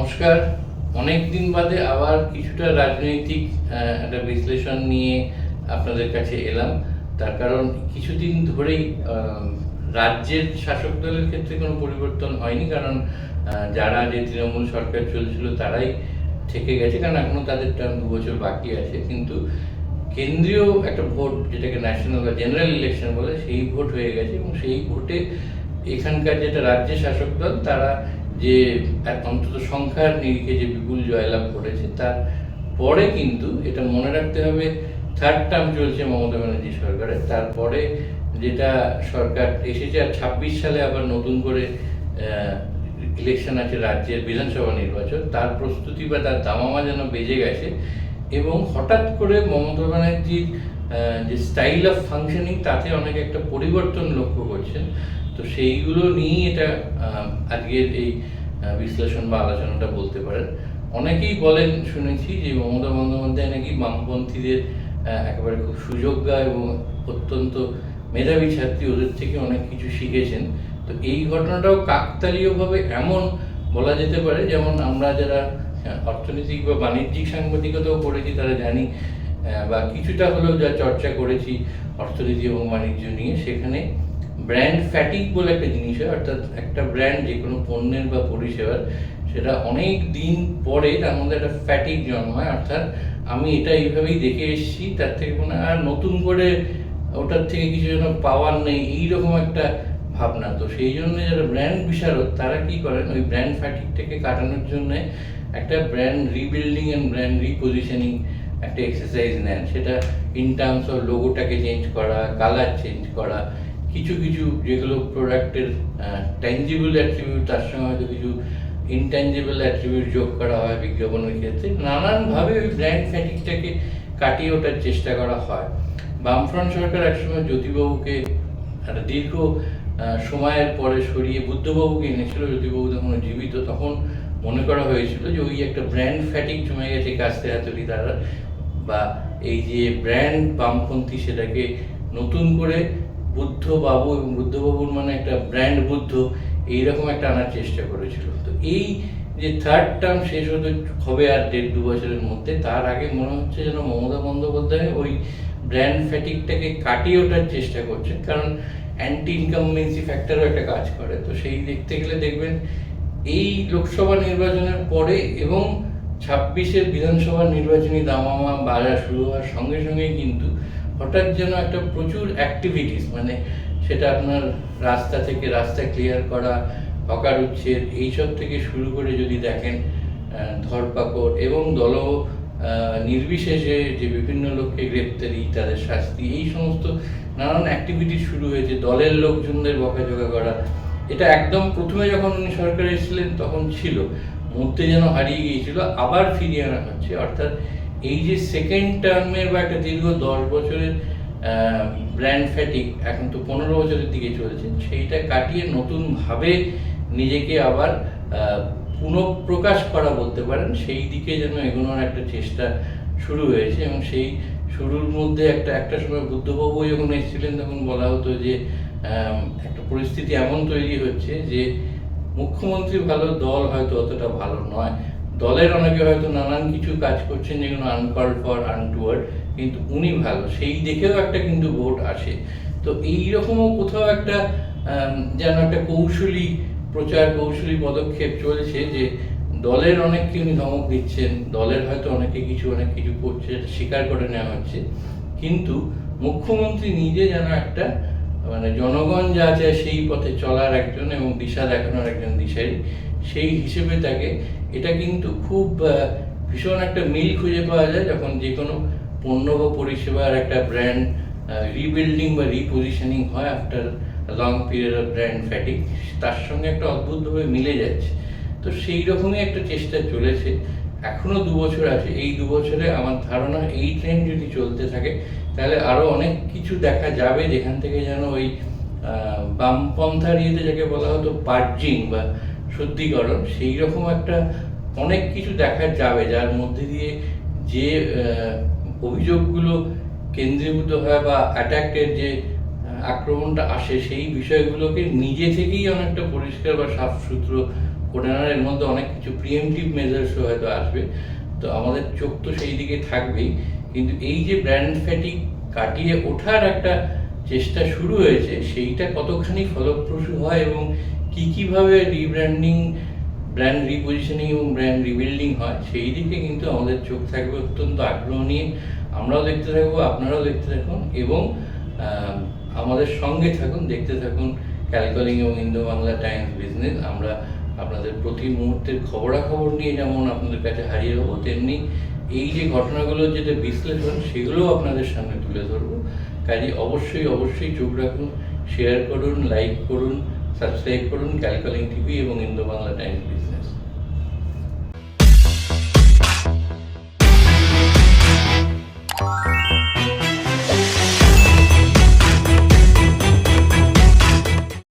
নমস্কার। অনেক দিন বাদে আবার কিছুটা রাজনৈতিক একটা বিশ্লেষণ নিয়ে আপনাদের কাছে এলাম। তার কারণ কিছুদিন ধরেই রাজ্যের শাসক দলের ক্ষেত্রে কোনো পরিবর্তন হয়নি। কারণ যারা যে তৃণমূল সরকার চলছিল তারাই থেকে গেছে। কারণ এখনও তাদের টার্ম দু বছর বাকি আছে। কিন্তু কেন্দ্রীয় একটা ভোট, যেটাকে ন্যাশনাল বা জেনারেল ইলেকশন বলে, সেই ভোট হয়ে গেছে। এবং সেই ভোটে এখানকার যেটা রাজ্যের শাসক দল, তারা যে অন্তত সংখ্যার নিরিখে যে বিপুল জয়লাভ করেছে, তার পরে কিন্তু এটা মনে রাখতে হবে থার্ড টার্ম চলছে মমতা ব্যানার্জি সরকারের। তারপরে যেটা সরকার এসেছে আর ছাব্বিশ সালে আবার নতুন করে ইলেকশন আছে রাজ্যের বিধানসভা নির্বাচন, তার প্রস্তুতি বা তার দামামা যেন বেজে গেছে এবং হঠাৎ করে মমতা ব্যানার্জির যে স্টাইল অফ ফাংশনিং তাতে অনেক একটা পরিবর্তন লক্ষ্য করছেন। তো সেইগুলো নিয়েই এটা আজকের এই বিশ্লেষণ বা আলোচনাটা বলতে পারেন। অনেকেই বলেন, শুনেছি যে মমতা বন্দ্যোপাধ্যায় নাকি বামপন্থীদের একেবারে খুব সুযোগ্যা এবং অত্যন্ত মেধাবী ছাত্রী, ওদের থেকে অনেক কিছু শিখেছেন। তো এই ঘটনাটাও কাকতালীয়ভাবে এমন বলা যেতে পারে, যেমন আমরা যারা অর্থনৈতিক বা বাণিজ্যিক সাংবাদিকতাও করেছি তারা জানি বা কিছুটা হলেও যা চর্চা করেছি অর্থনীতি এবং বাণিজ্য নিয়ে, সেখানে ব্র্যান্ড ফ্যাটিক বলে একটা জিনিস হয়, অর্থাৎ একটা ব্র্যান্ড যে কোনো পণ্যের বা পরিষেবার, সেটা অনেক দিন পরে তার মধ্যে একটা ফ্যাটিক জন্মায়, অর্থাৎ আমি এটা এইভাবেই দেখে এসেছি, তার থেকে মনে আর নতুন করে ওটার থেকে কিছু যেন পাওয়ার নেই, এইরকম একটা ভাবনা। তো সেই জন্য যারা ব্র্যান্ড বিশারদ, তারা কি করেন? ওই ব্র্যান্ড ফ্যাটিকটাকে কাটানোর জন্য একটা brand rebuilding and brand repositioning একটা এক্সারসাইজ নেন। সেটা ইন টার্মস অফ লোগোটাকে চেঞ্জ করা কালার চেঞ্জ করা, কিছু কিছু যেগুলো প্রোডাক্টের ট্যাঞ্জিবল অ্যাট্রিবিউট তার সঙ্গে হয়তো কিছু ইনট্যাঞ্জিবল অ্যাট্রিবিউট যোগ করা হয় বিজ্ঞাপনের ক্ষেত্রে। নানানভাবে ওই ব্র্যান্ড ফ্যাটিকটাকে কাটিয়ে ওঠার চেষ্টা করা হয়। বামফ্রন্ট সরকার একসময় জ্যোতিবাবুকে একটা দীর্ঘ সময়ের পরে সরিয়ে বুদ্ধবাবুকে এনেছিল। জ্যোতিবাবু তখন জীবিত, তখন মনে করা হয়েছিল যে ওই একটা ব্র্যান্ড ফ্যাটিক জমে গেছে কাস্তে হাতুড়ি দ্বারা বা এই যে ব্র্যান্ড বামপন্থী সেটাকে নতুন করে বুদ্ধ বাবু এবং বুদ্ধবাবুর মানে একটা ব্র্যান্ড বুদ্ধ এইরকম একটা আনার চেষ্টা করেছিল। তো এই যে থার্ড টার্ম শেষ হতে হবে আর দেড় দু বছরের মধ্যে, তার আগে মনে হচ্ছে যেন মমতা বন্দ্যোপাধ্যায় ওই ব্র্যান্ড ফ্যাটিকটাকে কাটিয়ে ওঠার চেষ্টা করছেন, কারণ অ্যান্টি ইনকামবেন্সি ফ্যাক্টরও একটা কাজ করে। তো সেই দেখতে গেলে দেখবেন এই লোকসভা নির্বাচনের পরে এবং ছাব্বিশের বিধানসভা নির্বাচনী দামামা বাড়া শুরু হওয়ার সঙ্গে সঙ্গেই কিন্তু হঠাৎ যেন একটা প্রচুর অ্যাক্টিভিটিস মানে সেটা আপনার রাস্তা থেকে রাস্তা ক্লিয়ার করা, হকার উচ্ছেদ, এইসব থেকে শুরু করে যদি দেখেন ধরপাকড় এবং দল নির্বিশেষে যে বিভিন্ন লোককে গ্রেপ্তারি, তাদের শাস্তি, এই সমস্ত নানান অ্যাক্টিভিটি শুরু হয়েছে, দলের লোকজনদের বকাঝকা করা। এটা একদম প্রথমে যখন উনি সরকারে এসেছিলেন, তখন ছিল। মধ্যে যেন হারিয়ে গিয়েছিল, আবার ফিরিয়ে আনা হচ্ছে। অর্থাৎ এই যে সেকেন্ড টার্মের বা একটা দীর্ঘ দশ বছরের ব্র্যান্ড ফ্যাটিক এখন তো পনেরো বছরের দিকে চলেছে, সেইটা কাটিয়ে নতুনভাবে নিজেকে আবার পুনঃপ্রকাশ করা বলতে পারেন, সেই দিকে যেন এগোনোর একটা চেষ্টা শুরু হয়েছে এবং সেই শুরুর মধ্যে একটা একটা সময় বুদ্ধবাবু যখন এসেছিলেন, তখন বলা হতো যে একটা পরিস্থিতি এমন তৈরি হচ্ছে যে মুখ্যমন্ত্রী ভালো, দল হয়তো অতটা ভালো নয়। দলের অনেকে হয়তো নানান কিছু কাজ করছেন, যেগুলো আনকল ফর আনটুয়ার্ড কিন্তু উনি ভালো। সেই দেখেও একটা কিন্তু ভোট আসে। তো এইরকমও কোথাও একটা যেন একটা কৌশলী প্রচার, কৌশলী পদক্ষেপ চলছে যে দলের অনেককে উনি ধমক দিচ্ছেন, দলের হয়তো অনেকে কিছু, অনেক কিছু করছে স্বীকার করে নেওয়া হচ্ছে। কিন্তু মুখ্যমন্ত্রী নিজে যেন একটা মানে জনগণ যা চায় সেই পথে চলার একজন এবং দিশা দেখানোর একজন দিশারি, সেই হিসেবে তাকে, এটা কিন্তু খুব ভীষণ একটা মিল খুঁজে পাওয়া যায় যখন যে কোনো পণ্য বা পরিষেবার একটা ব্র্যান্ড রিবিল্ডিং বা রিপজিশনিং হয় after long period of brand fatigue তার সঙ্গে একটা অদ্ভুতভাবে মিলে যাচ্ছে। তো সেই রকমই একটা চেষ্টা চলেছে। এখনও দু বছর আছে। এই দু বছরে আমার ধারণা এই ট্রেন্ড যদি চলতে থাকে, তাহলে আরও অনেক কিছু দেখা যাবে যেখান থেকে যেন ওই বামপন্থার ইয়েতে যাকে বলা হতো পার্জিং বা শুদ্ধিকরণ সেই রকম একটা অনেক কিছু দেখা যাবে। যার মধ্যে দিয়ে যে অভিযোগগুলো কেন্দ্রীভূত হয় বা অ্যাট্যাকের যে আক্রমণটা আসে, সেই বিষয়গুলোকে নিজে থেকেই অনেকটা পরিষ্কার বা সাফ সূত্র ওনারা মধ্যে অনেক কিছু প্রিএমটিভ মেজার্সও হয়তো আসবে। তো আমাদের চোখ তো সেই দিকে থাকবেই। কিন্তু এই যে ব্র্যান্ড ফ্যাটি কাটিয়ে ওঠার একটা চেষ্টা শুরু হয়েছে, সেইটা কতখানি ফলপ্রসূ হয় এবং কি কীভাবে রিব্র্যান্ডিং ব্র্যান্ড রিপোজিশনিং এবং ব্র্যান্ড রিবিল্ডিং হয়, সেই দিকে কিন্তু আমাদের চোখ থাকবে অত্যন্ত আগ্রহ নিয়ে। আমরাও দেখতে থাকব, আপনারাও দেখতে থাকুন এবং আমাদের সঙ্গে থাকুন, দেখতে থাকুন ক্যালকলিং এবং ইন্দো বাংলা টাইমস বিজনেস আমরা আপনাদের প্রতি মুহূর্তের খবরাখবর নিয়ে যেমন আপনাদের কাছে হারিয়ে হব তেমনি এই যে ঘটনাগুলো যেটা বিশ্লেষণ, সেগুলোও আপনাদের সামনে তুলে ধরবো। কাজে অবশ্যই অবশ্যই চোখ রাখুন শেয়ার করুন লাইক করুন সাবস্ক্রাইব করুন ক্যালকলিং টিভি এবং ইন্দো বাংলা টাইমস বিজনেস